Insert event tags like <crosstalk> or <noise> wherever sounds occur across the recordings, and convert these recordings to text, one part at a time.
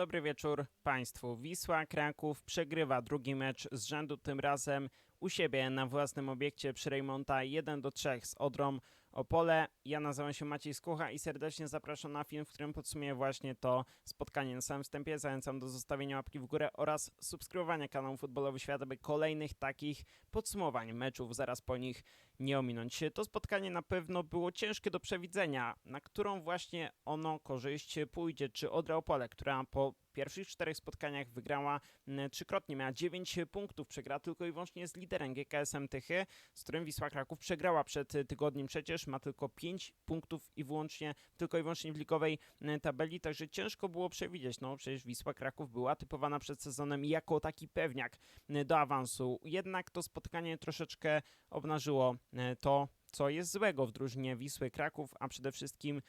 Dobry wieczór Państwu. Wisła Kraków przegrywa drugi mecz z rzędu, tym razem u siebie na własnym obiekcie przy Rejmonta 1 do 3 z Odrą Opole. Ja nazywam się Maciej Skucha i serdecznie zapraszam na film, w którym podsumuję właśnie to spotkanie. Na samym wstępie zachęcam do zostawienia łapki w górę oraz subskrybowania kanału Futbolowy Świat, aby kolejnych takich podsumowań meczów zaraz po nich nie ominąć. To spotkanie na pewno było ciężkie do przewidzenia, na którą właśnie ono korzyść pójdzie. Czy Odra Opole, która po pierwszych czterech spotkaniach wygrała m, trzykrotnie, miała 9 punktów, przegrała tylko i wyłącznie z liderem GKS-em Tychy, z którym Wisła Kraków przegrała przed y, tygodniem. Przecież, ma tylko 5 punktów i wyłącznie, tylko i wyłącznie w ligowej y, tabeli, także ciężko było przewidzieć, no przecież Wisła Kraków była typowana przed sezonem jako taki pewniak y, do awansu, jednak to spotkanie troszeczkę obnażyło to, co jest złego w drużynie Wisły Kraków, a przede wszystkim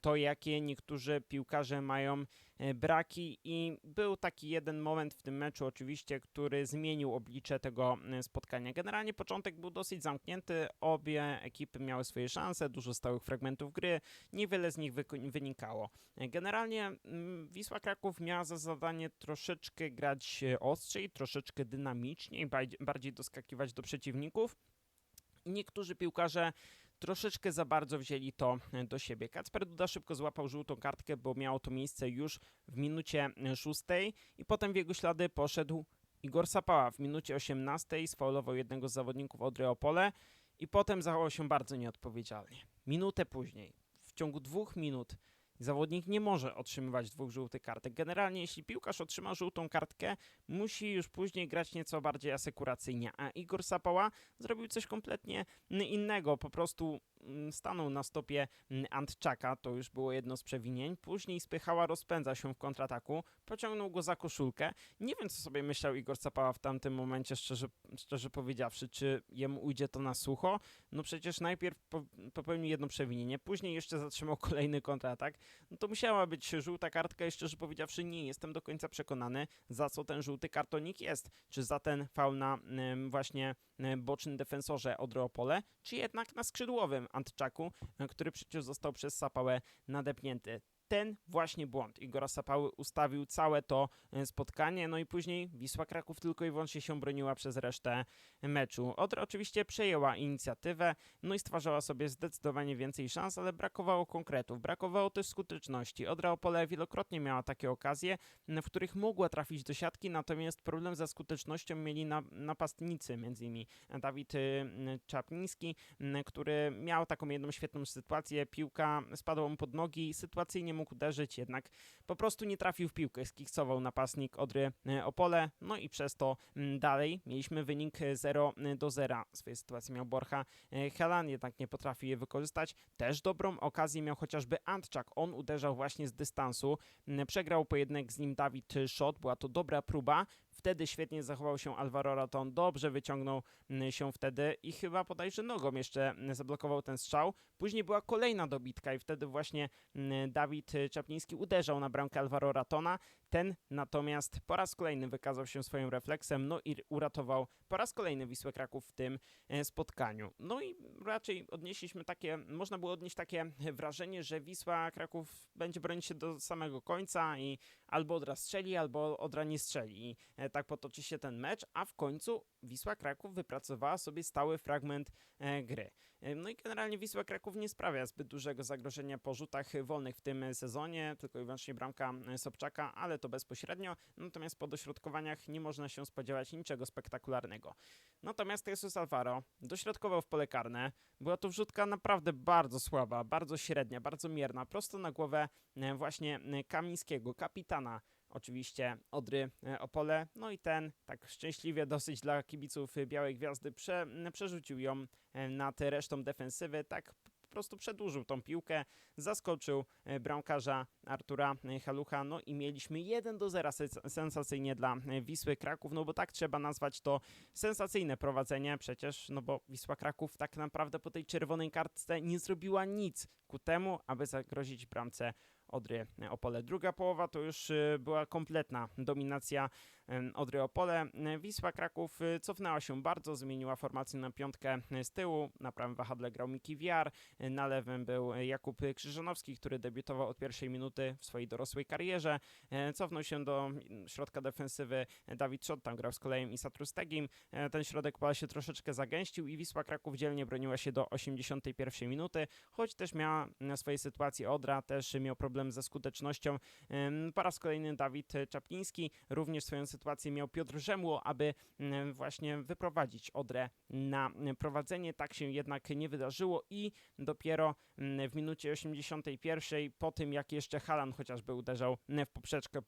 to, jakie niektórzy piłkarze mają e, braki i był taki jeden moment w tym meczu oczywiście, który zmienił oblicze tego e, spotkania. Generalnie początek był dosyć zamknięty, obie ekipy miały swoje szanse, dużo stałych fragmentów gry, niewiele z nich wynikało. E, Generalnie mm, Wisła Kraków miała za zadanie troszeczkę grać ostrzej, troszeczkę dynamiczniej, bardziej doskakiwać do przeciwników. Niektórzy piłkarze troszeczkę za bardzo wzięli to e, do siebie. Kacper Duda szybko złapał żółtą kartkę, bo miało to miejsce już w minucie e, szóstej i potem w jego ślady poszedł Igor Sapała w minucie 18 sfaulował jednego z zawodników Odry Opole i potem zachował się bardzo nieodpowiedzialnie. Minutę później, w ciągu dwóch minut zawodnik nie może otrzymywać dwóch żółtych kartek. Generalnie jeśli piłkarz otrzyma żółtą kartkę, musi już później grać nieco bardziej asekuracyjnie, a Igor Sapała zrobił coś kompletnie innego, po prostu stanął na stopie mm, Antczaka, to już było jedno z przewinień, później spychała, rozpędza się w kontrataku, pociągnął go za koszulkę. Nie wiem, co sobie myślał Igor Sapała w tamtym momencie, szczerze, szczerze powiedziawszy, czy jemu ujdzie to na sucho? No przecież najpierw po, popełnił jedno przewinienie, później jeszcze zatrzymał <laughs> kolejny kontratak, no to musiała być żółta kartka i szczerze powiedziawszy nie jestem do końca przekonany, za co ten żółty kartonik jest. Czy za ten faul na właśnie bocznym defensorze Odreopole, czy jednak na skrzydłowym Antczaku, który przecież został przez Sapałę nadepnięty. Ten właśnie błąd Igora Sapały ustawił całe to e, spotkanie, no i później Wisła Kraków tylko i wyłącznie się broniła przez resztę meczu. Odra oczywiście przejęła inicjatywę, no i stwarzała sobie zdecydowanie więcej szans, ale brakowało konkretów, brakowało też skuteczności. Odra Opole wielokrotnie miała takie okazje, w których mogła trafić do siatki, natomiast problem ze skutecznością mieli na, napastnicy, między innymi Dawid y, Czapliński, m, który miał taką jedną świetną sytuację, piłka spadła mu pod nogi, sytuacyjnie mógł uderzyć, jednak po prostu nie trafił w piłkę, skiksował napastnik Odry y, Opole, no i przez to mm, dalej. Mieliśmy wynik y, 0 do 0. Swoje sytuacje miał Borcha Helan, jednak nie potrafi je wykorzystać. Też dobrą okazję miał chociażby Antczak, on uderzał właśnie z dystansu, Mm, przegrał pojedynek z nim Dawid Szot, była to dobra próba, Wtedy świetnie zachował się Alvaro Raton, dobrze wyciągnął mm, się wtedy i chyba podajże nogą jeszcze mm, zablokował ten strzał. Później była kolejna dobitka i wtedy właśnie mm, Dawid y, Czapliński uderzał na bramkę Alvaro Ratona. Ten natomiast po raz kolejny wykazał się swoim refleksem, no i uratował po raz kolejny Wisłę Kraków w tym e, spotkaniu. No i raczej odnieśliśmy takie, można było odnieść takie wrażenie, że Wisła Kraków będzie bronić się do samego końca i albo Odra strzeli, albo Odra nie strzeli. I e, tak potoczy się ten mecz, a w końcu Wisła Kraków wypracowała sobie stały fragment e, gry. E, No i generalnie Wisła Kraków nie sprawia zbyt dużego zagrożenia po rzutach wolnych w tym sezonie, tylko i wyłącznie bramka Sobczaka, ale to bezpośrednio. Natomiast po dośrodkowaniach nie można się spodziewać niczego spektakularnego. Natomiast Jesus Alvaro dośrodkował w pole karne. Była to wrzutka naprawdę bardzo słaba, bardzo średnia, bardzo mierna, prosto na głowę e, właśnie e, Kamińskiego, kapitana oczywiście Odry e, Opole. No i ten, tak szczęśliwie dosyć dla kibiców Białej Gwiazdy, prze, przerzucił ją e, nad resztą defensywy, tak po prostu przedłużył tą piłkę, zaskoczył e, bramkarza Artura Halucha, no i mieliśmy 1 do 0 sens- sensacyjnie dla Wisły Kraków, no bo tak trzeba nazwać to sensacyjne prowadzenie, przecież, no bo Wisła Kraków tak naprawdę po tej czerwonej kartce nie zrobiła nic ku temu, aby zagrozić bramce Odry Opole. Druga połowa to już y, była kompletna dominacja Odry Opole. E, Wisła Kraków e, cofnęła się bardzo, zmieniła formację na piątkę e, z tyłu. Na prawym wahadle grał Miki Wiar, na lewym był Jakub Krzyżanowski, który debiutował od pierwszej minuty w swojej dorosłej karierze. Cofnął się do środka defensywy Dawid Szot, tam grał z kolejem Isa Trustegim. Ten środek pola się troszeczkę zagęścił i Wisła Kraków dzielnie broniła się do 81 minuty, choć też miała swojej sytuacji Odra, też miał problem ze skutecznością. Po raz kolejny Dawid Czapliński, również swoją sytuację miał Piotr Rzemło, aby mm, właśnie wyprowadzić Odrę na mm, prowadzenie. Tak się jednak nie wydarzyło i dopiero mm, w minucie 81, po tym jak jeszcze Halan chociażby uderzał w poprzeczkę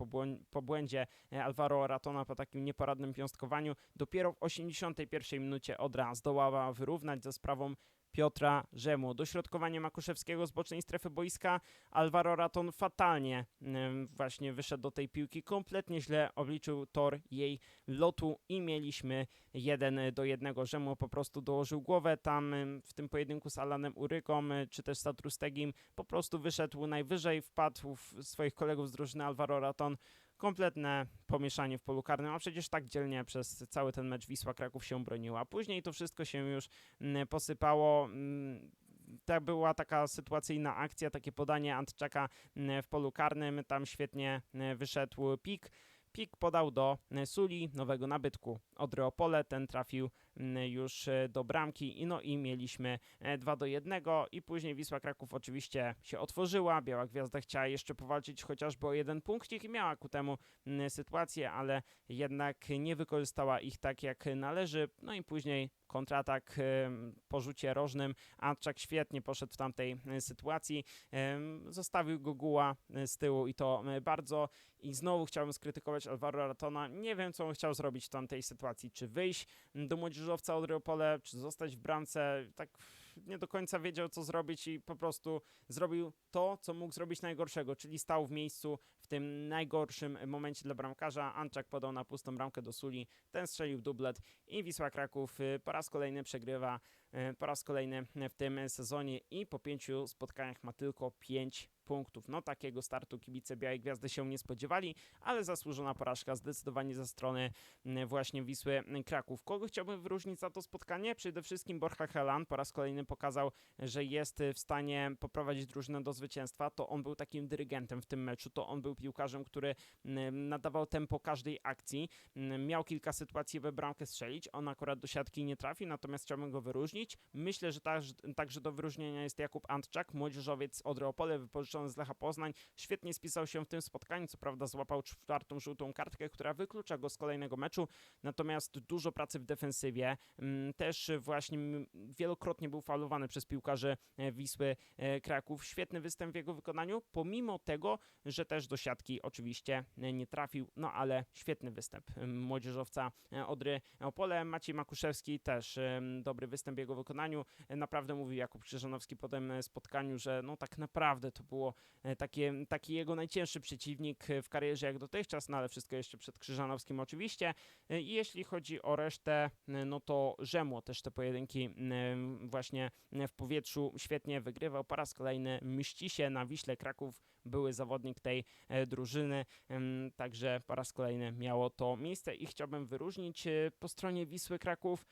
po błędzie e, Alvaro Ratona po takim nieporadnym piąstkowaniu, dopiero w 81 minucie Odra zdołała wyrównać ze sprawą Piotra Rzemu. Dośrodkowanie Makuszewskiego z bocznej strefy boiska. Alvaro Raton fatalnie właśnie wyszedł do tej piłki. Kompletnie źle obliczył tor jej lotu i mieliśmy jeden do jednego. Rzemu po prostu dołożył głowę tam w tym pojedynku z Alanem Uryką czy też Satrustegim. Po prostu wyszedł najwyżej, wpadł w swoich kolegów z drużyny Alvaro Raton. Kompletne pomieszanie w polu karnym, a przecież tak dzielnie przez cały ten mecz Wisła Kraków się broniła. Później to wszystko się już mm, posypało. mm, To była taka sytuacyjna akcja, takie podanie Antczaka mm, w polu karnym. Tam świetnie wyszedł pik. Pik podał do Suli, nowego nabytku Odry Opole. Ten trafił mm, już e, do bramki i no i mieliśmy 2 do 1 i później Wisła Kraków oczywiście się otworzyła. Biała Gwiazda chciała jeszcze powalczyć chociażby o jeden punkcik i miała ku temu mm, sytuację, ale jednak nie wykorzystała ich tak jak należy. No i później kontratak em, po rzucie rożnym. Antczak świetnie poszedł w tamtej e, sytuacji. Zostawił go Guła e, z tyłu i to e, bardzo. I znowu chciałbym skrytykować Alvaro Ratona. Nie wiem, co on chciał zrobić w tamtej sytuacji. Czy wyjść do młodzieżowca Odry Opole, czy zostać w bramce. Tak nie do końca wiedział, co zrobić i po prostu zrobił to, co mógł zrobić najgorszego, czyli stał w miejscu tym najgorszym momencie dla bramkarza. Anczak podał na pustą bramkę do Suli, ten strzelił dublet i Wisła Kraków y, po raz kolejny przegrywa, y, po raz kolejny w tym sezonie i po pięciu spotkaniach ma tylko pięć punktów. No takiego startu kibice Białej Gwiazdy się nie spodziewali, ale zasłużona porażka zdecydowanie ze strony mm, właśnie Wisły Kraków. Kogo chciałbym wyróżnić za to spotkanie? Przede wszystkim Borja Helan po raz kolejny pokazał, że jest w stanie poprowadzić drużynę do zwycięstwa. To on był takim dyrygentem w tym meczu, to on był piłkarzem, który mm, nadawał tempo każdej akcji. Mm, Miał kilka sytuacji, by bramkę strzelić. On akurat do siatki nie trafi, natomiast chciałbym go wyróżnić. Myślę, że taż, także do wyróżnienia jest Jakub Antczak, młodzieżowiec Odry Opole, wypożyczony z Lecha Poznań. Świetnie spisał się w tym spotkaniu, co prawda złapał czwartą żółtą kartkę, która wyklucza go z kolejnego meczu, natomiast dużo pracy w defensywie. Mm, Też właśnie wielokrotnie był faulowany przez piłkarzy e, Wisły e, Kraków. Świetny występ w jego wykonaniu, pomimo tego, że też do siatki oczywiście e, nie trafił, no ale świetny występ młodzieżowca Odry Opole. Maciej Makuszewski też dobry występ w jego wykonaniu. Naprawdę mówił Jakub Krzyżanowski po tym spotkaniu, że no tak naprawdę to było e, takie, taki jego najcięższy przeciwnik w karierze jak dotychczas, no ale wszystko jeszcze przed Krzyżanowskim oczywiście. E, I jeśli chodzi o resztę, e, no to Rzemło też te pojedynki właśnie w powietrzu świetnie wygrywał. Po raz kolejny mści się na Wiśle Kraków, były zawodnik tej e, drużyny, także po raz kolejny miało to miejsce i chciałbym wyróżnić e, po stronie Wisły Kraków.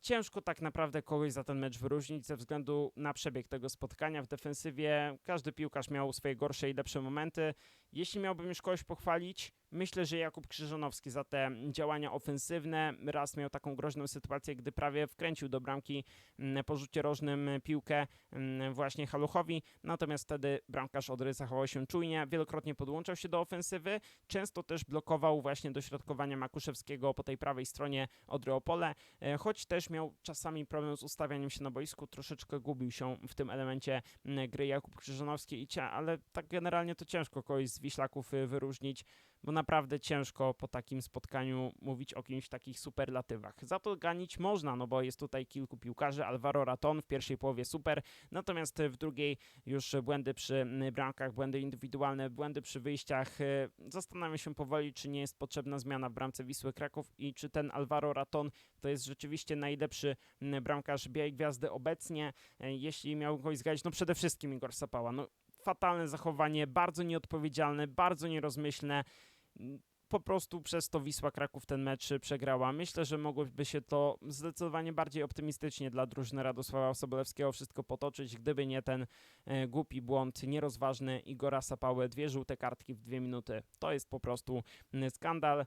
Ciężko tak naprawdę kogoś za ten mecz wyróżnić ze względu na przebieg tego spotkania. W defensywie każdy piłkarz miał swoje gorsze i lepsze momenty. Jeśli miałbym już kogoś pochwalić, myślę, że Jakub Krzyżanowski za te działania ofensywne. Raz miał taką groźną sytuację, gdy prawie wkręcił do bramki mm, po rzucie rożnym piłkę mm, właśnie Haluchowi. Natomiast wtedy bramkarz Odry zachował się czujnie, wielokrotnie podłączał się do ofensywy. Często też blokował właśnie dośrodkowania Makuszewskiego po tej prawej stronie Odry Opole, e, choć też miał czasami problem z ustawianiem się na boisku, troszeczkę gubił się w tym elemencie mm, gry Jakub Krzyżanowski ale tak generalnie to ciężko kogoś Wiślaków y, wyróżnić, bo naprawdę ciężko po takim spotkaniu mówić o kimś w takich superlatywach. Za to ganić można, no bo jest tutaj kilku piłkarzy, Alvaro Raton w pierwszej połowie super, natomiast w drugiej już błędy przy mm, bramkach, błędy indywidualne, błędy przy wyjściach. y, Zastanawiam się powoli, czy nie jest potrzebna zmiana w bramce Wisły Kraków i czy ten Alvaro Raton to jest rzeczywiście najlepszy bramkarz Białej Gwiazdy obecnie. Jeśli miał kogoś zgadzać, no przede wszystkim Igor Sapała. No, fatalne zachowanie, bardzo nieodpowiedzialne, bardzo nierozmyślne. Po prostu przez to Wisła Kraków ten mecz przegrała. Myślę, że mogłoby się to zdecydowanie bardziej optymistycznie dla drużyny Radosława Sobolewskiego wszystko potoczyć, gdyby nie ten e, głupi błąd nierozważny Igora Sapały. Dwie żółte kartki w dwie minuty. To jest po prostu skandal.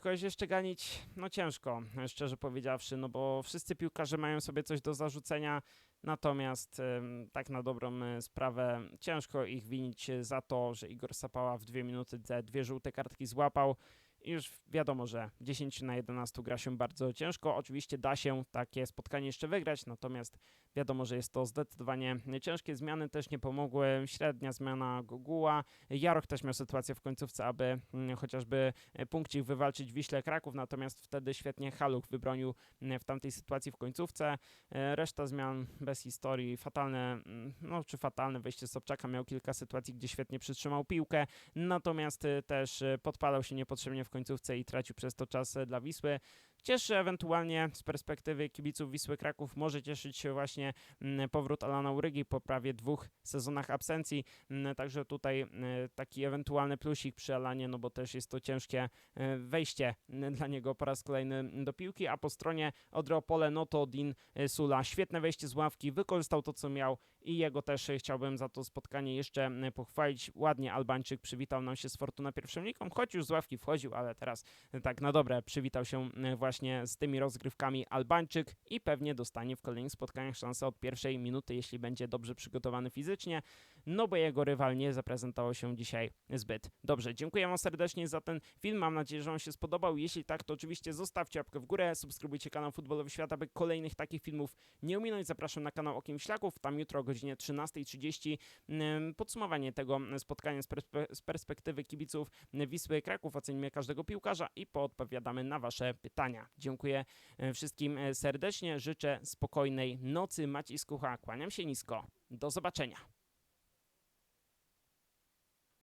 Kogoś jeszcze ganić? No ciężko, szczerze powiedziawszy, no bo wszyscy piłkarze mają sobie coś do zarzucenia, natomiast tak na dobrą e, sprawę ciężko ich winić e, za to, że Igor Sapała w dwie minuty dwie żółte kartki złapał. Już wiadomo, że 10 na 11 gra się bardzo ciężko. Oczywiście da się takie spotkanie jeszcze wygrać, natomiast wiadomo, że jest to zdecydowanie ciężkie. Zmiany też nie pomogły. Średnia zmiana Goguła. Jarok też miał sytuację w końcówce, aby mm, chociażby punkcik wywalczyć Wiśle Kraków, natomiast wtedy świetnie Haluch wybronił mm, w tamtej sytuacji w końcówce. E, Reszta zmian bez historii, fatalne, mm, no czy fatalne wejście Sobczaka, miał kilka sytuacji, gdzie świetnie przytrzymał piłkę, natomiast e, też e, podpalał się niepotrzebnie w końcówce i tracił przez to czas e, dla Wisły. Cieszy ewentualnie z perspektywy kibiców Wisły Kraków może cieszyć się właśnie mm, powrót Alana Urygi po prawie dwóch sezonach absencji, Mm, także tutaj e, taki ewentualny plusik przy Alanie, no bo też jest to ciężkie e, wejście mm, dla niego po raz kolejny do piłki, a po stronie Odry Opole, no to Din e, Sula, świetne wejście z ławki, wykorzystał to co miał i jego też chciałbym za to spotkanie jeszcze pochwalić. Ładnie Albańczyk przywitał nam się z Fortuna pierwszym ligą, choć już z ławki wchodził, ale teraz e, tak na dobre przywitał się m, właśnie z tymi rozgrywkami Albańczyk i pewnie dostanie w kolejnych spotkaniach szansę od pierwszej minuty, jeśli będzie dobrze przygotowany fizycznie, no bo jego rywal nie zaprezentował się dzisiaj zbyt dobrze. Dziękuję Wam serdecznie za ten film, mam nadzieję, że on się spodobał. Jeśli tak, to oczywiście zostawcie łapkę w górę, subskrybujcie kanał Futbolowy Świat, aby kolejnych takich filmów nie ominąć. Zapraszam na kanał Okiem Ślaków, tam jutro o godzinie 13.30 ym, podsumowanie tego spotkania z perspektywy kibiców Wisły Kraków. Ocenimy każdego piłkarza i poodpowiadamy na Wasze pytania. Dziękuję e, wszystkim e, serdecznie, życzę spokojnej nocy. Maciej Skucha, kłaniam się nisko. Do zobaczenia.